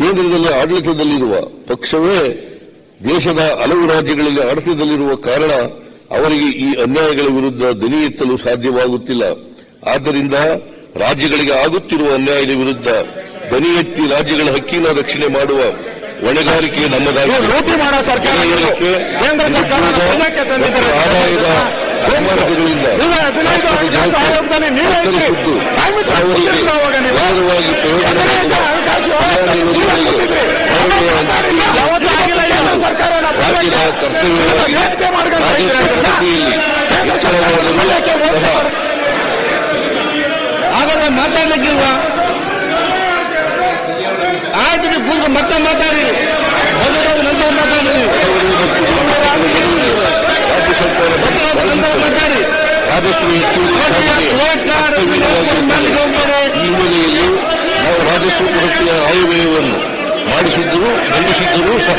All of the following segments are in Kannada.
ಕೇಂದ್ರದಲ್ಲಿ ಆಡಳಿತದಲ್ಲಿರುವ ಪಕ್ಷವೇ ದೇಶದ ಹಲವು ರಾಜ್ಯಗಳಲ್ಲಿ ಆಡಳಿತದಲ್ಲಿರುವ ಕಾರಣ ಅವರಿಗೆ ಈ ಅನ್ಯಾಯಗಳ ವಿರುದ್ಧ ದನಿ ಎತ್ತಲು ಸಾಧ್ಯವಾಗುತ್ತಿಲ್ಲ. ಆದ್ದರಿಂದ ರಾಜ್ಯಗಳಿಗೆ ಆಗುತ್ತಿರುವ ಅನ್ಯಾಯದ ವಿರುದ್ಧ ದನಿ ಎತ್ತಿ ರಾಜ್ಯಗಳ ಹಕ್ಕಿನ ರಕ್ಷಣೆ ಮಾಡುವ ಹೊಣೆಗಾರಿಕೆ ನಮ್ಮದಾಗಿದೆ ಆದಾಯದ ಸಹ ಮಾಡಿ. ಹಾಗಾದ್ರೆ ಮಾತಾಡ್ಲಿಕ್ಕಿಲ್ವ ಆಯ್ತು, ನೀವು ಕೂತ್ಕೊಂಡು ಮತ್ತೆ ಮಾತಾಡಿ ಮೊದಲು ನಂತರ ಮಾತಾಡಿ ನಂತರ ಮಾತಾಡಿ ಕರ್ತವ್ಯವಾಗಿರುತ್ತದೆ. ಈ ಹಿನ್ನೆಲೆಯಲ್ಲಿ ನಾವು ರಾಜಸ್ವ ಕೊರತೆಯ ಆಯವ್ಯಯವನ್ನು ಮಾಡಿಸಿದ್ದರೂ ಖಂಡಿಸಿದ್ದರೂ ಸಹ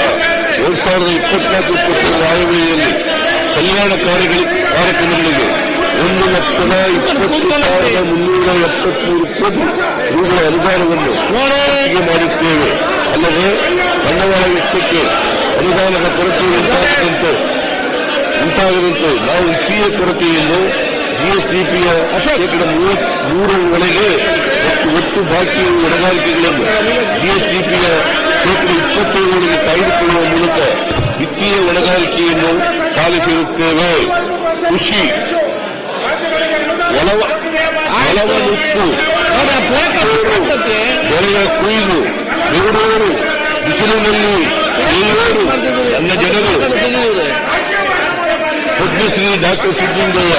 ಎರಡ್ ಸಾವಿರದ ಇಪ್ಪತ್ನಾಲ್ಕು ಇಪ್ಪತ್ತೈದು ಆಯವ್ಯಯದಲ್ಲಿ ಕಲ್ಯಾಣ ಕಾರ್ಯಗಳ ಕಾರ್ಯಕ್ರಮಗಳಿಗೆ ಒಂದು ಲಕ್ಷದ ಇಪ್ಪತ್ತು ಸಾವಿರದ ಮುನ್ನೂರ ಎಪ್ಪತ್ಮೂರು ಕೋಟಿ ರೂಗಳ ಅನುದಾನವನ್ನು ಒಪ್ಪಿಗೆ ಮಾಡಿದ್ದೇವೆ ಅಲ್ಲದೆ ಬಂಡವಾಳ ವೆಚ್ಚಕ್ಕೆ ಅನುದಾನದ ಕೊರತೆ ಉಂಟಾಗದಂತೆ ಉಂಟಾಗದಂತೆ ನಾವು ವಿತ್ತೀಯ ಕೊರತೆಯನ್ನು ಜಿಎಸ್ಡಿಪಿಯ ಶೇಕಡ ಮೂವತ್ಮೂರರ ಒಳಗೆ ಮತ್ತು ಒಟ್ಟು ಬಾಕಿ ಹೊಣೆಗಾರಿಕೆಗಳನ್ನು ಜಿಎಸ್ಡಿಪಿಯ ಶೇಕಡ ಇಪ್ಪತ್ತೈದರೊಳಗೆ ಕಾಯ್ದುಕೊಳ್ಳುವ ಮೂಲಕ ವಿತ್ತೀಯ ಹೊಣೆಗಾರಿಕೆಯನ್ನು ಪಾಲಿಸಿರುತ್ತೇವೆ. ಕೃಷಿ ಒಲವ ಒಲವನುಪ್ಪು ನೋಡಿ ಆ ಪ್ಲೇಟ್ ಆಗ್ತದೆ ಬೆಳೆಯ ಕುಯ್ದು ಬೆಂಗಳೂರು ಬಿಸಿಲಿನಲ್ಲಿ ಬೆಂಗಳೂರು ನನ್ನ ಜನರು. ಪದ್ಮಶ್ರೀ ಡಾಕ್ಟರ್ ಸಿದ್ದಲಿಂಗಯ್ಯ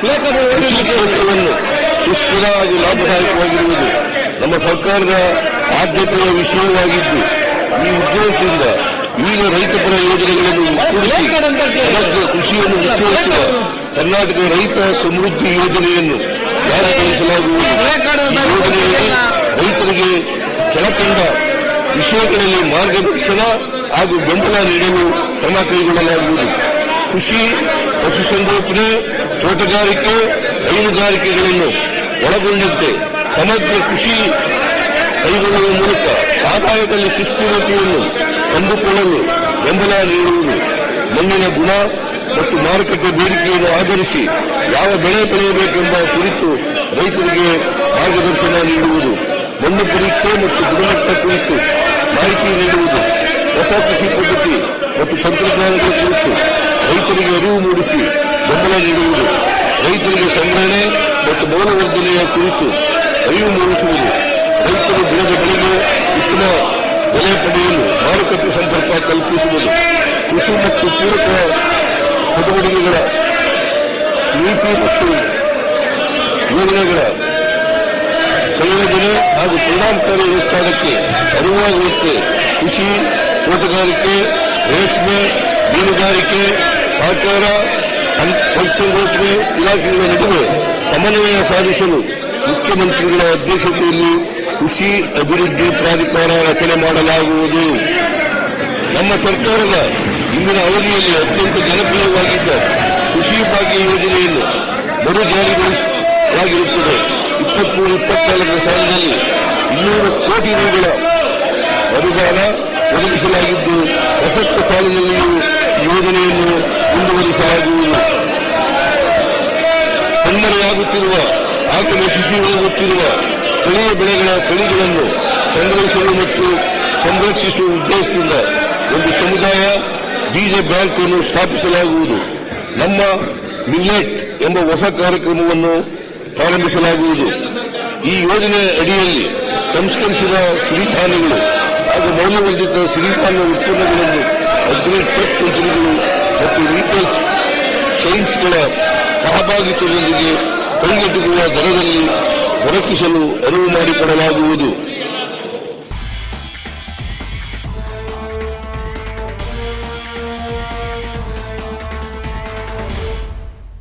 ಕೃಷಿ ಕ್ಷೇತ್ರವನ್ನು ಸುಸ್ಥಿರ ಹಾಗೂ ಲಾಭದಾಯಕವಾಗಿರುವುದು. ನಮ್ಮ ಸರ್ಕಾರದ ಆದ್ಯತೆಯ ವಿಷಯವಾಗಿದ್ದು, ಈ ಉದ್ದೇಶದಿಂದ ವಿವಿಧ ರೈತಪರ ಯೋಜನೆಗಳನ್ನು ಕೃಷಿಯನ್ನು ಉತ್ತೇಜಿಸುವ ಕರ್ನಾಟಕ ರೈತ ಸಮೃದ್ಧಿ ಯೋಜನೆಯನ್ನು ಜಾರಿಗೊಳಿಸಲಾಗುವುದು. ಯೋಜನೆಯಲ್ಲಿ ರೈತರಿಗೆ ಕೆಳಕಂಡ ವಿಷಯಗಳಲ್ಲಿ ಮಾರ್ಗದರ್ಶನ ಹಾಗೂ ಬೆಂಬಲ ನೀಡಲು ಕ್ರಮ ಕೈಗೊಳ್ಳಲಾಗುವುದು. ಕೃಷಿ, ಪಶುಸಂಗೋಪನೆ, ತೋಟಗಾರಿಕೆ, ಹೈನುಗಾರಿಕೆಗಳನ್ನು ಒಳಗೊಂಡಂತೆ ಸಮಗ್ರ ಕೃಷಿ ಕೈಗೊಳ್ಳುವ ಮೂಲಕ ಆದಾಯದಲ್ಲಿ ಸುಸ್ಥಿರತೆಯನ್ನು ಕಂಡುಕೊಳ್ಳಲು ಬೆಂಬಲ ನೀಡುವುದು ಮಣ್ಣಿನ ಗುಣ ಮತ್ತು ಮಾರುಕಟ್ಟೆ ಬೇಡಿಕೆಯನ್ನು ಆಧರಿಸಿ ಯಾವ ಬೆಳೆ ಬೆಳೆಯಬೇಕೆಂಬ ಕುರಿತು ರೈತರಿಗೆ ಮಾರ್ಗದರ್ಶನ ನೀಡುವುದು, ಮಣ್ಣು ಪರೀಕ್ಷೆ ಮತ್ತು ಗುಣಮಟ್ಟ ಕುರಿತು ಮಾಹಿತಿ ನೀಡುವುದು, ಹೊಸ ಕೃಷಿ ಪದ್ಧತಿ ಮತ್ತು ತಂತ್ರಜ್ಞಾನಗಳ ಕುರಿತು ರೈತರಿಗೆ ಅರಿವು ಮೂಡಿಸಿ ಬೆಂಬಲ ನೀಡುವುದು, ರೈತರಿಗೆ ಸಂಗ್ರಹಣೆ ಮತ್ತು ಮೌಲ್ಯವರ್ಧನೆಯ ಕುರಿತು ಅರಿವು ಮೂಡಿಸುವುದು ರೈತರು ಬೆಳೆದ ಬೆಳೆಗೆ ಉತ್ತಮ ಬೆಲೆ ಪಡೆಯಲು ಮಾರುಕಟ್ಟೆ ಸಂಪರ್ಕ ಕಲ್ಪಿಸುವುದು ಕೃಷಿ ಮತ್ತು ಪೂರಕ ಚಟುವಟಿಕೆಗಳ ನೀತಿ ಮತ್ತು ಯೋಜನೆಗಳ ಸಂಯೋಜನೆ ಹಾಗೂ ಪರಿಣಾಮಕಾರಿ ಅನುಷ್ಠಾನಕ್ಕೆ ಅನುವಾಗುವಂತೆ ಕೃಷಿ ತೋಟಗಾರಿಕೆ, ರೇಷ್ಮೆ, ಮೀನುಗಾರಿಕೆ, ಸಹಕಾರ ಪಶುಸಂಗೋಪನೆ ಇಲಾಖೆಗಳ ನಡುವೆ ಸಮನ್ವಯ ಸಾಧಿಸಲು ಮುಖ್ಯಮಂತ್ರಿಗಳ ಅಧ್ಯಕ್ಷತೆಯಲ್ಲಿ ಕೃಷಿ ಅಭಿವೃದ್ಧಿ ಪ್ರಾಧಿಕಾರ ರಚನೆ ಮಾಡಲಾಗುವುದು. ನಮ್ಮ ಸರ್ಕಾರದ ಇಂದಿನ ಅವಧಿಯಲ್ಲಿ ಅತ್ಯಂತ ಜನಪ್ರಿಯವಾಗಿದ್ದ ಕೃಷಿ ಭಾಗ್ಯ ಯೋಜನೆಯನ್ನು ಮರು ಜಾರಿಗೊಳಿಸಲಾಗಿರುತ್ತದೆ. ಇಪ್ಪತ್ಮೂರು, ಇಪ್ಪತ್ನಾಲ್ಕರ ಸಾಲಿನಲ್ಲಿ ಇನ್ನೂರು ಕೋಟಿ ರೂಗಳ ಅನುದಾನ ಒದಗಿಸಲಾಗಿದ್ದು, ಪ್ರಸಕ್ತ ಸಾಲಿನಲ್ಲಿಯೂ ಯೋಜನೆಯನ್ನು ಮುಂದುವರಿಸಲಾಗುವುದು. ಕಣ್ಮರೆಯಾಗುತ್ತಿರುವ ಆಕಳ ಶಿಶುವಾಗುತ್ತಿರುವ ಸ್ಥಳೀಯ ಬೆಳೆಗಳ ತಳಿಗಳನ್ನು ಸಂಗ್ರಹಿಸಲು ಮತ್ತು ಸಂರಕ್ಷಿಸುವ ಉದ್ದೇಶದಿಂದ ಒಂದು ಸಮುದಾಯ ಬೀಜ ಬ್ಯಾಂಕ್ ಅನ್ನು ಸ್ಥಾಪಿಸಲಾಗುವುದು. ನಮ್ಮ ಮಿಲ್ಲೆಟ್ ಎಂಬ ಹೊಸ ಕಾರ್ಯಕ್ರಮವನ್ನು ಪ್ರಾರಂಭಿಸಲಾಗುವುದು. ಈ ಯೋಜನೆ ಅಡಿಯಲ್ಲಿ ಸಂಸ್ಕರಿಸಿದ ಸಿರಿಧಾನ್ಯಗಳು ಹಾಗೂ ಮೌಲ್ಯವರ್ಧಿತ ಸಿರಿಧಾನ್ಯ ಉತ್ಪನ್ನಗಳನ್ನು ಅಗ್ರೇಡ್ ಟೆಕ್ ಕಂಪನಿಗಳು ಮತ್ತು ರೀಟೇಲ್ ಚೈನ್ಸ್ಗಳ ಸಹಭಾಗಿತ್ವದೊಂದಿಗೆ ಕೈಗೆಟುಕುವ ದರದಲ್ಲಿ ದೊರಕಿಸಲು ಅನುವು ಮಾಡಿಕೊಡಲಾಗುವುದು.